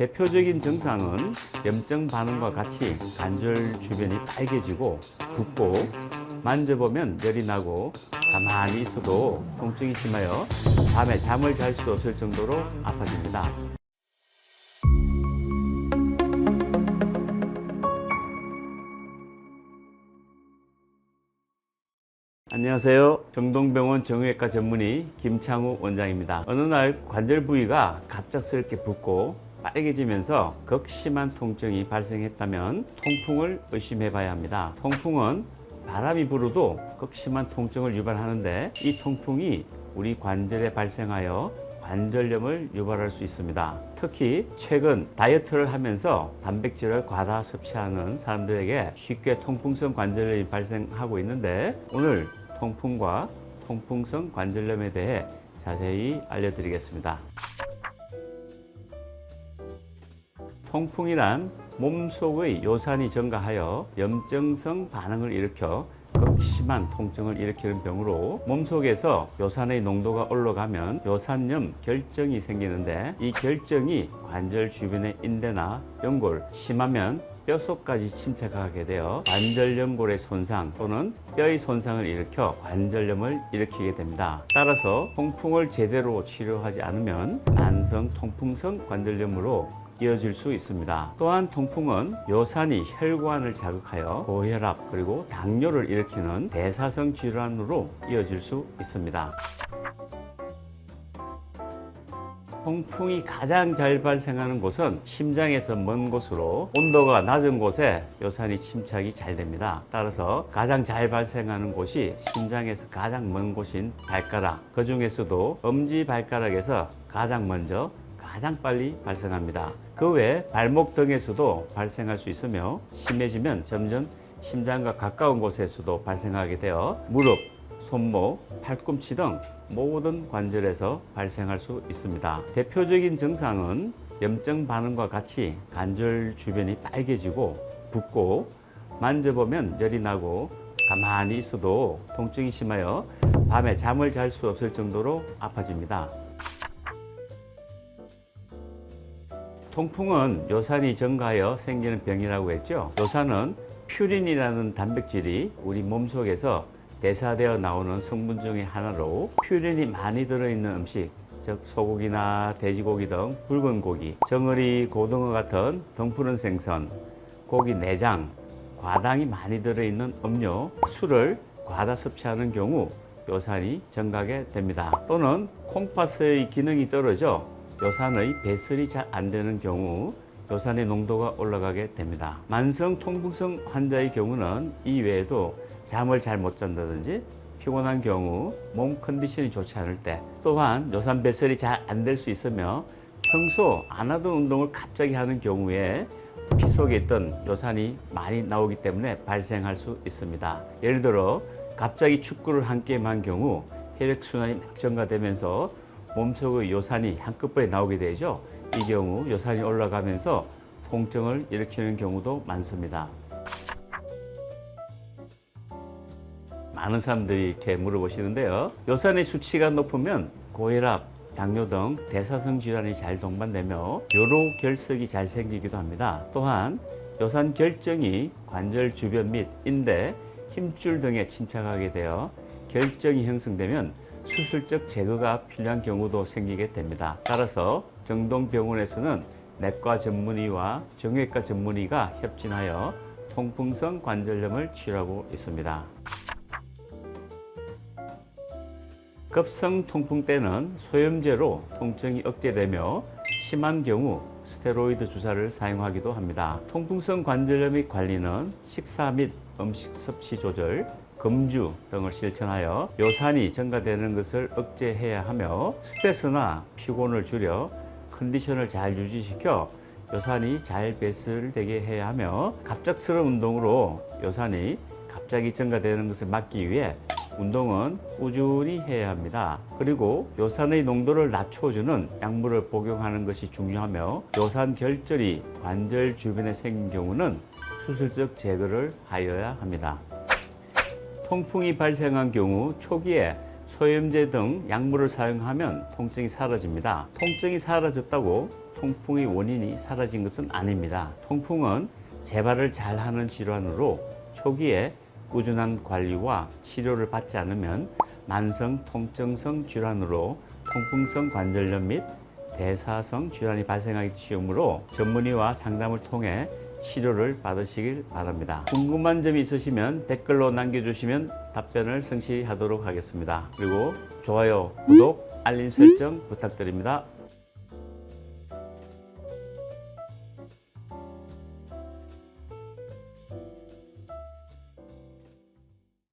대표적인 증상은 염증 반응과 같이 관절 주변이 빨개지고 붓고 만져보면 열이 나고 가만히 있어도 통증이 심하여 밤에 잠을 잘 수 없을 정도로 아파집니다. 안녕하세요. 정동병원 정형외과 전문의 김창우 원장입니다. 어느 날 관절 부위가 갑작스럽게 붓고 빨개지면서 극심한 통증이 발생했다면 통풍을 의심해 봐야 합니다. 통풍은 바람이 불어도 극심한 통증을 유발하는데 이 통풍이 우리 관절에 발생하여 관절염을 유발할 수 있습니다. 특히 최근 다이어트를 하면서 단백질을 과다 섭취하는 사람들에게 쉽게 통풍성 관절염이 발생하고 있는데 오늘 통풍과 통풍성 관절염에 대해 자세히 알려드리겠습니다. 통풍이란 몸속의 요산이 증가하여 염증성 반응을 일으켜 극심한 통증을 일으키는 병으로 몸속에서 요산의 농도가 올라가면 요산염 결정이 생기는데 이 결정이 관절 주변의 인대나 연골, 심하면 뼈속까지 침착하게 되어 관절 연골의 손상 또는 뼈의 손상을 일으켜 관절염을 일으키게 됩니다. 따라서 통풍을 제대로 치료하지 않으면 만성 통풍성 관절염으로 이어질 수 있습니다. 또한 통풍은 요산이 혈관을 자극하여 고혈압 그리고 당뇨를 일으키는 대사성 질환으로 이어질 수 있습니다. 통풍이 가장 잘 발생하는 곳은 심장에서 먼 곳으로 온도가 낮은 곳에 요산이 침착이 잘 됩니다. 따라서 가장 잘 발생하는 곳이 심장에서 가장 먼 곳인 발가락. 그 중에서도 엄지 발가락에서 가장 먼저 가장 빨리 발생합니다. 그외 발목 등에서도 발생할 수 있으며 심해지면 점점 심장과 가까운 곳에서도 발생하게 되어 무릎, 손목, 팔꿈치 등 모든 관절에서 발생할 수 있습니다. 대표적인 증상은 염증 반응과 같이 관절 주변이 빨개지고 붓고 만져보면 열이 나고 가만히 있어도 통증이 심하여 밤에 잠을 잘 수 없을 정도로 아파집니다. 통풍은 요산이 증가하여 생기는 병이라고 했죠. 요산은 퓨린이라는 단백질이 우리 몸속에서 대사되어 나오는 성분 중의 하나로 퓨린이 많이 들어있는 음식, 즉 소고기나 돼지고기 등 붉은 고기, 정어리, 고등어 같은 덩푸른 생선, 고기 내장, 과당이 많이 들어있는 음료, 술을 과다 섭취하는 경우 요산이 증가하게 됩니다. 또는 콩팥의 기능이 떨어져 요산의 배설이 잘 안 되는 경우 요산의 농도가 올라가게 됩니다. 만성 통풍성 환자의 경우는 이 외에도 잠을 잘 못 잔다든지 피곤한 경우 몸 컨디션이 좋지 않을 때 또한 요산 배설이 잘 안 될 수 있으며 평소 안 하던 운동을 갑자기 하는 경우에 피 속에 있던 요산이 많이 나오기 때문에 발생할 수 있습니다. 예를 들어 갑자기 축구를 한 게임 한 경우 혈액순환이 막 증가되면서 몸속의 요산이 한꺼번에 나오게 되죠. 이 경우 요산이 올라가면서 통증을 일으키는 경우도 많습니다. 많은 사람들이 이렇게 물어보시는데요. 요산의 수치가 높으면 고혈압, 당뇨 등 대사성 질환이 잘 동반되며 요로 결석이 잘 생기기도 합니다. 또한 요산 결정이 관절 주변 및 인대, 힘줄 등에 침착하게 되어 결정이 형성되면 수술적 제거가 필요한 경우도 생기게 됩니다. 따라서 정동병원에서는 내과 전문의와 정형외과 전문의가 협진하여 통풍성 관절염을 치료하고 있습니다. 급성 통풍 때는 소염제로 통증이 억제되며 심한 경우 스테로이드 주사를 사용하기도 합니다. 통풍성 관절염의 관리는 식사 및 음식 섭취 조절, 금주 등을 실천하여 요산이 증가되는 것을 억제해야 하며 스트레스나 피곤을 줄여 컨디션을 잘 유지시켜 요산이 잘 배설되게 해야 하며 갑작스러운 운동으로 요산이 갑자기 증가되는 것을 막기 위해 운동은 꾸준히 해야 합니다. 그리고 요산의 농도를 낮춰주는 약물을 복용하는 것이 중요하며 요산 결절이 관절 주변에 생긴 경우는 수술적 제거를 하여야 합니다. 통풍이 발생한 경우 초기에 소염제 등 약물을 사용하면 통증이 사라집니다. 통증이 사라졌다고 통풍의 원인이 사라진 것은 아닙니다. 통풍은 재발을 잘하는 질환으로 초기에 꾸준한 관리와 치료를 받지 않으면 만성 통증성 질환으로 통풍성 관절염 및 대사성 질환이 발생하기 쉬우므로 전문의와 상담을 통해 치료를 받으시길 바랍니다. 궁금한 점이 있으시면 댓글로 남겨주시면 답변을 성실히 하도록 하겠습니다. 그리고 좋아요, 구독, 알림 설정 부탁드립니다.